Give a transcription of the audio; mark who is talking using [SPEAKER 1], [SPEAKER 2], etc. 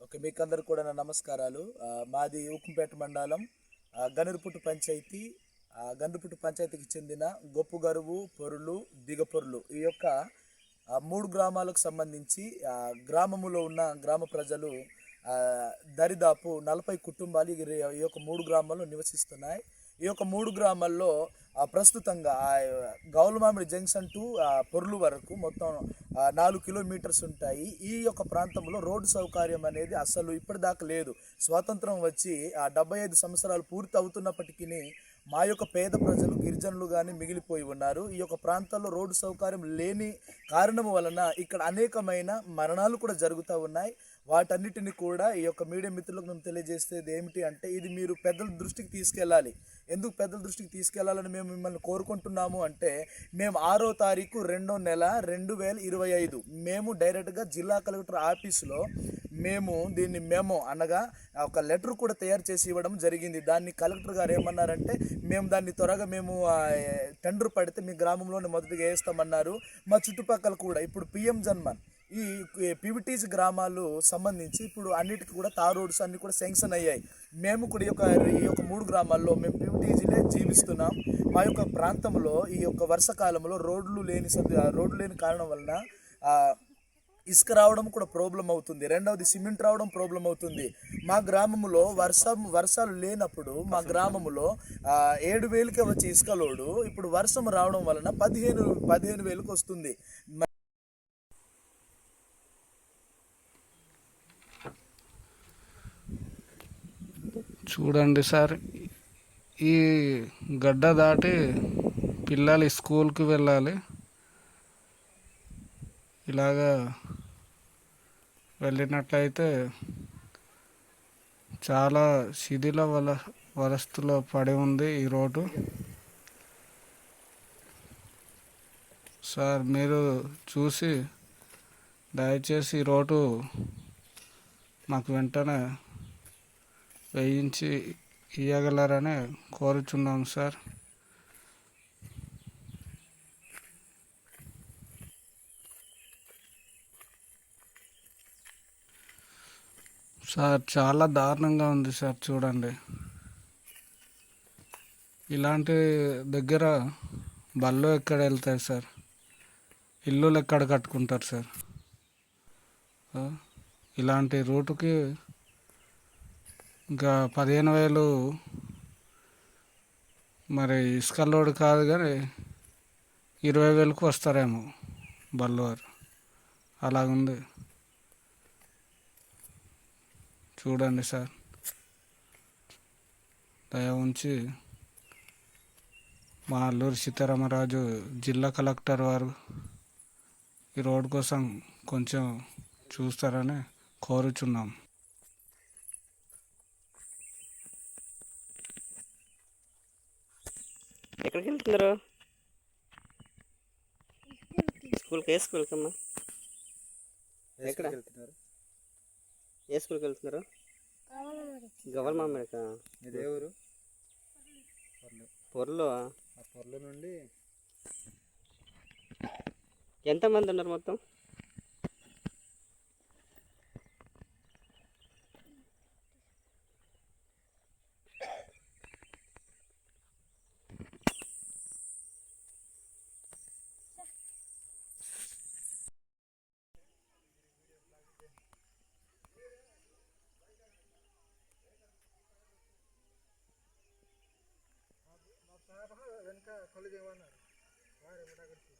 [SPEAKER 1] Okay మీకు అందరు కూడా నా నమస్కారాలు. మాది ఉక్కుంపేట మండలం గనురుపుట్టు పంచాయతీ గనురుపుట్టు పంచాయతీకి చెందిన గొప్పు గరువు పొరులు దిగపొరులు ఈ యొక్క మూడు గ్రామాలకు సంబంధించి గ్రామములో ఉన్న గ్రామ ప్రజలు దరిదాపు నలభై కుటుంబాలు ఈ యొక్క మూడు గ్రామాల్లో నివసిస్తున్నాయి. ఈ యొక్క మూడు గ్రామాల్లో ప్రస్తుతంగా ఆ, గౌలమామిడి జంక్షన్ టు పొర్లు వరకు మొత్తం నాలుగు కిలోమీటర్స్ ఉంటాయి. ఈ యొక్క ప్రాంతంలో రోడ్డు సౌకర్యం అనేది అసలు ఇప్పటిదాకా లేదు. స్వాతంత్రం వచ్చి ఆ డెబ్బై ఐదు సంవత్సరాలు పూర్తి అవుతున్నప్పటికీ మా యొక్క పేద ప్రజలు గిరిజనులు కానీ మిగిలిపోయి ఉన్నారు. ఈ యొక్క ప్రాంతాల్లో రోడ్డు సౌకర్యం లేని కారణం వలన ఇక్కడ అనేకమైన మరణాలు కూడా జరుగుతూ ఉన్నాయి. వాటన్నిటిని కూడా ఈ యొక్క మీడియా మిత్రులకు మేము తెలియజేసేది ఏమిటి అంటే ఇది మీరు పెద్దల దృష్టికి తీసుకెళ్ళాలి. ఎందుకు పెద్దల దృష్టికి తీసుకెళ్ళాలని మేము మిమ్మల్ని కోరుకుంటున్నాము అంటే మేము ఆరో తారీఖు రెండో నెల రెండు వేల ఇరవై ఐదు మేము డైరెక్ట్గా జిల్లా కలెక్టర్ ఆఫీసులో మేము దీన్ని మేము అనగా ఒక లెటర్ కూడా తయారు చేసి ఇవ్వడం జరిగింది. దాన్ని కలెక్టర్ గారు ఏమన్నారంటే మేము దాన్ని త్వరగా మేము టెండర్ పడితే మీ గ్రామంలోనే మొదటిగా వేస్తామన్నారు. మా చుట్టుపక్కల కూడా ఇప్పుడు పిఎం జన్మన్ ఈ పివిటీస్ గ్రామాలు సంబంధించి ఇప్పుడు అన్నిటికీ కూడా తార్ రోడ్స్ అన్ని కూడా శాంక్షన్ అయ్యాయి. మేము కూడా ఈ యొక్క ఈ యొక్క మూడు గ్రామాల్లో మేము పివిటీజీలే జీవిస్తున్నాం. మా యొక్క ప్రాంతంలో ఈ యొక్క వర్షకాలంలో రోడ్లు లేని రోడ్లు లేని కారణం వలన ఇసుక రావడం కూడా ప్రాబ్లం అవుతుంది. రెండవది సిమెంట్ రావడం ప్రాబ్లం అవుతుంది. మా గ్రామంలో వర్షం వర్షాలు లేనప్పుడు మా గ్రామంలో ఏడు వేలకే వచ్చే ఇసుక లోడు ఇప్పుడు వర్షం రావడం వలన పదిహేను పదిహేను వేలకు వస్తుంది.
[SPEAKER 2] చూడండి సార్ ఈ గడ్డ దాటి పిల్లలు స్కూల్కి వెళ్ళాలి. ఇలాగా వెళ్ళినట్లయితే చాలా శిథిల వల వరస్తులో పడి ఉంది ఈ రోడ్డు. సార్ మీరు చూసి దయచేసి ఈ రోడ్డు మాకు వెంటనే వేయించి ఇవ్వగలరని కోరుచున్నాం సార్. సార్ చాలా దారుణంగా ఉంది సార్ చూడండి. ఇలాంటి దగ్గర బళ్ళు ఎక్కడ వెళ్తాయి సార్? ఇల్లులు ఎక్కడ కట్టుకుంటారు సార్? ఇలాంటి రూటుకి ఇంకా పదిహేను వేలు మరి ఇసుక లోడ్ కాదు కానీ ఇరవై వేలకు వస్తారేమో బల్లువారు అలాగుంది. చూడండి సార్. దయ ఉంచి మా అల్లూరు సీతారామరాజు జిల్లా కలెక్టర్ వారు ఈ రోడ్ కోసం కొంచెం చూస్తారని కోరుచున్నాం.
[SPEAKER 3] ఎక్కడికి వెళ్తున్నారు స్కూల్కి ఏ స్కూల్కి అమ్మా ఎక్కడ? ఏ స్కూల్కి వెళ్తున్నారు గవర్నమెంట్?
[SPEAKER 1] ఇది ఏ ఊరు?
[SPEAKER 3] పొరలో.
[SPEAKER 1] పొర్ల నుండి
[SPEAKER 3] ఎంతమంది ఉన్నారు మొత్తం?
[SPEAKER 1] ಕಲಿದೇವನ ವಾರ ಬಿಡಾಕಡ್ತೀವಿ